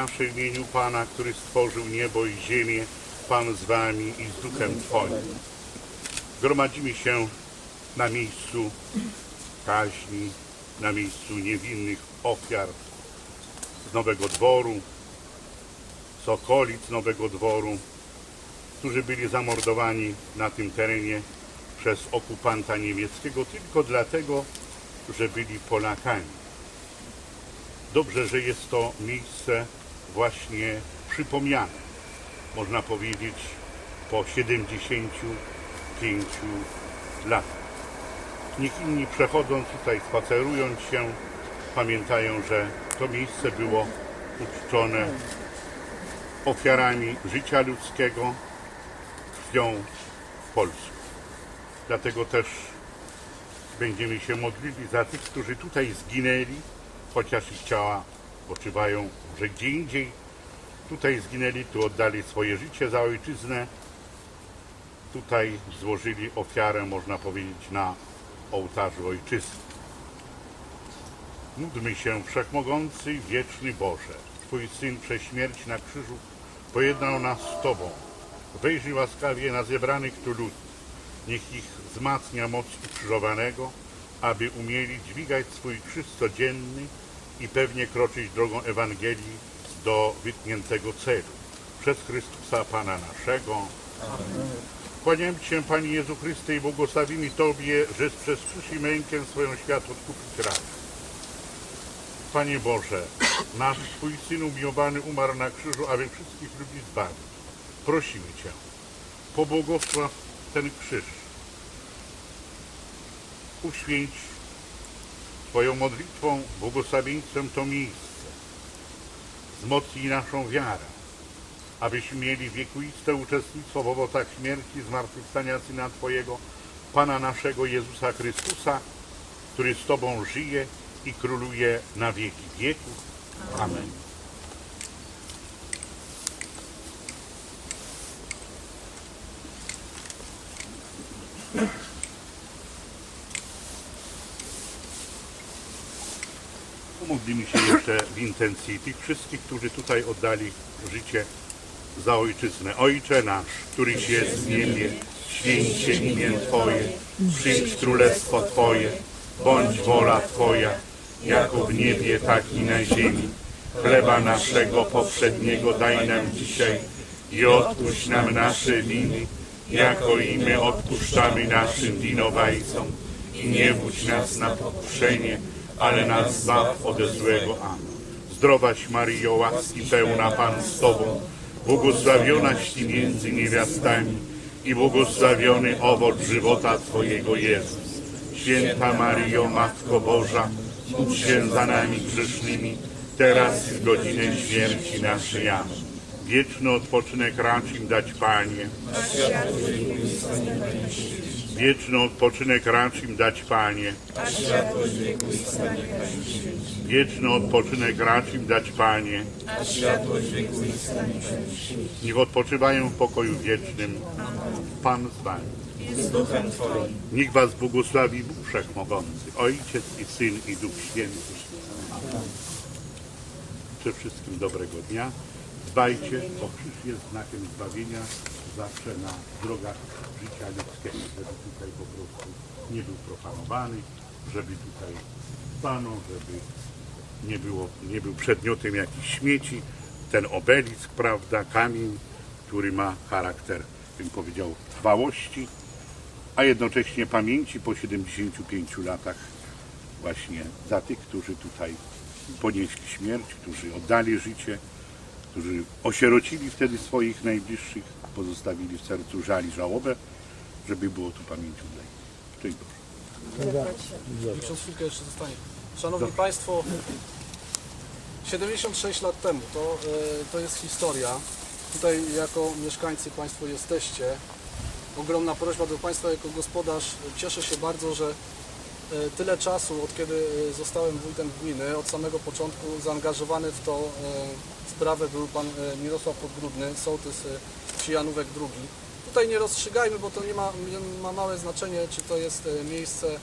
nasze w imieniu Pana, który stworzył niebo i ziemię, Pan z wami i z duchem Twoim. Gromadzimy się na miejscu kaźni, na miejscu niewinnych ofiar z Nowego Dworu, z okolic Nowego Dworu, którzy byli zamordowani na tym terenie przez okupanta niemieckiego tylko dlatego, że byli Polakami. Dobrze, że jest to miejsce właśnie przypomniane, można powiedzieć, po 75 latach. Niech inni przechodząc tutaj, spacerując się, pamiętają, że to miejsce było uczczone ofiarami życia ludzkiego, krwią polską. Dlatego też będziemy się modlili za tych, którzy tutaj zginęli, chociaż ich ciała spoczywają może gdzie indziej. Tutaj zginęli, tu oddali swoje życie za ojczyznę. Tutaj złożyli ofiarę, można powiedzieć, na ołtarzu ojczyzny. Módlmy się, Wszechmogący, Wieczny Boże. Twój Syn przez śmierć na krzyżu pojednał nas z Tobą. Wejrzyj łaskawie na zebranych tu lud. Niech ich wzmacnia moc ukrzyżowanego, aby umieli dźwigać swój krzyż codzienny i pewnie kroczyć drogą Ewangelii do wytniętego celu. Przez Chrystusa Pana naszego. Kłaniam Ci się, Panie Jezu Chryste, i błogosławimy Tobie, że przez krzyż mękę swoją świat odkupić rad. Panie Boże, nasz Twój Syn umiłowany umarł na krzyżu, aby wszystkich ludzi zbawić. Prosimy Cię, pobłogosław ten krzyż. Uświęć Twoją modlitwą, błogosławieństwem to miejsce. Wzmocnij naszą wiarę, abyśmy mieli wiekuiste uczestnictwo w owocach śmierci zmartwychwstania Syna Twojego, Pana naszego Jezusa Chrystusa, który z Tobą żyje i króluje na wieki wieków. Amen. Pomodlimy się jeszcze w intencji tych wszystkich, którzy tutaj oddali życie za ojczyznę. Ojcze nasz, któryś jest w niebie, święć się imię Twoje, przyjdź królestwo Twoje, bądź wola Twoja, jako w niebie, tak i na ziemi. Chleba naszego poprzedniego daj nam dzisiaj i odpuść nam nasze winy, jako i my odpuszczamy naszym winowajcom. I nie wódź nas na pokuszenie, ale nas zbaw ode złego. Amen. Zdrowaś Maryjo, łaski pełna Pan z Tobą, błogosławionaś Ty między niewiastami i błogosławiony owoc żywota Twojego Jezus. Święta Maryjo, Matko Boża, módl się za nami grzesznymi, teraz i w godzinę śmierci naszej. Amen. Wieczny odpoczynek racz im dać Panie. Wieczny odpoczynek racz im dać Panie. Wieczny odpoczynek racz im dać Panie. Niech odpoczywają w pokoju wiecznym. Pan z Wami. Niech Was błogosławi Bóg Wszechmogący, Ojciec i Syn i Duch Święty. Życzę wszystkim dobrego dnia. Dbajcie, bo krzyż jest znakiem zbawienia zawsze na drogach życia ludzkiego, żeby tutaj po prostu nie był profanowany, żeby tutaj dbano, żeby nie, było, nie był przedmiotem jakichś śmieci. Ten obelisk, prawda, kamień, który ma charakter, bym powiedział, trwałości, a jednocześnie pamięci po 75 latach właśnie za tych, którzy tutaj ponieśli śmierć, którzy oddali życie, którzy osierocili wtedy swoich najbliższych, pozostawili w sercu żal i żałobę, żeby było tu pamięcią dla nich. Szczęść Boże. Ksiądz chwilkę jeszcze zostanie. Szanowni Państwo, 76 lat temu to, e, to jest historia. Tutaj jako mieszkańcy Państwo jesteście. Ogromna prośba do Państwa jako gospodarz. Cieszę się bardzo, że tyle czasu, od kiedy e, zostałem wójtem gminy, od samego początku zaangażowany w to e, sprawę był Pan e, Mirosław Podgrudny, sołtys e, wsi Janówek II. Tutaj nie rozstrzygajmy, bo to nie ma, ma małe znaczenie, czy to jest e, miejsce e,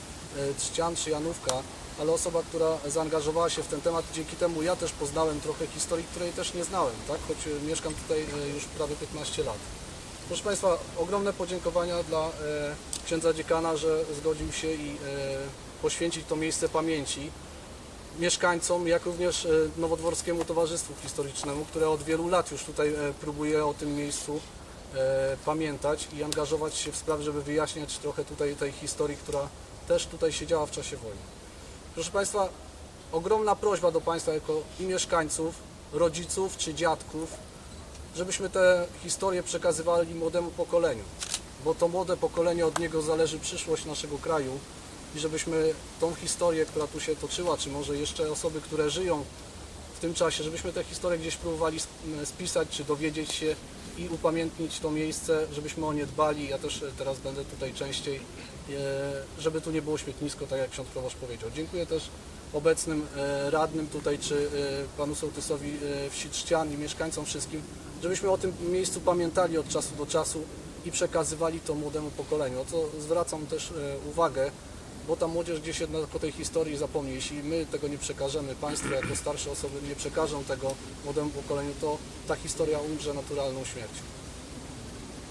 Trzcian czy Janówka. ale osoba, która zaangażowała się w ten temat, dzięki temu ja też poznałem trochę historii, której też nie znałem, tak? choć e, mieszkam tutaj e, już prawie 15 lat. Proszę Państwa, ogromne podziękowania dla e, księdza dziekana, że zgodził się i e, poświęcić to miejsce pamięci mieszkańcom, jak również e, Nowodworskiemu Towarzystwu Historycznemu, które od wielu lat już tutaj próbuje o tym miejscu pamiętać i angażować się w sprawy, żeby wyjaśniać trochę tutaj tej historii, która też tutaj się działa w czasie wojny. Proszę Państwa, ogromna prośba do Państwa jako i mieszkańców, rodziców czy dziadków, żebyśmy te historie przekazywali młodemu pokoleniu, bo to młode pokolenie, od niego zależy przyszłość naszego kraju i żebyśmy tą historię, która tu się toczyła, czy może jeszcze osoby, które żyją w tym czasie, żebyśmy tę historię gdzieś próbowali sp- spisać, czy dowiedzieć się i upamiętnić to miejsce, żebyśmy o nie dbali. Ja też e, teraz będę tutaj częściej, e, żeby tu nie było śmietnisko, tak jak ksiądz proboszcz powiedział. Dziękuję też obecnym e, radnym tutaj, czy e, panu sołtysowi e, wsi Trzcian i mieszkańcom wszystkim, żebyśmy o tym miejscu pamiętali od czasu do czasu i przekazywali to młodemu pokoleniu. O co zwracam też uwagę, bo ta młodzież gdzieś jednak o tej historii zapomni. Jeśli my tego nie przekażemy, państwo jako starsze osoby nie przekażą tego młodemu pokoleniu, to ta historia umrze naturalną śmiercią.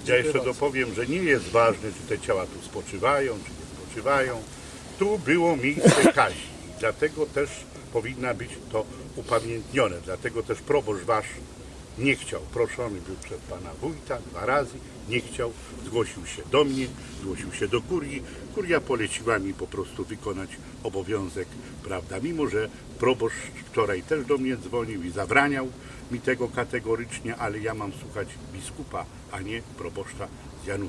Ja jeszcze dopowiem, że nie jest ważne, czy te ciała tu spoczywają, czy nie spoczywają. Tu było miejsce Kazi i dlatego też powinna być to upamiętnione. Dlatego też proboszcz wasz nie chciał, proszony był przez pana wójta dwa razy, nie chciał, zgłosił się do mnie, zgłosił się do kurii. Kuria poleciła mi po prostu wykonać obowiązek, prawda, mimo że proboszcz wczoraj też do mnie dzwonił i zabraniał mi tego kategorycznie, ale ja mam słuchać biskupa, a nie proboszcza z.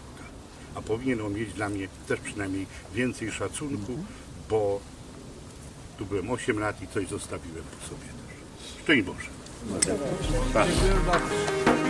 A powinien on mieć dla mnie też przynajmniej więcej szacunku, bo tu byłem 8 lat i coś zostawiłem po sobie też. Szczęść Boże. Dziękuję bardzo.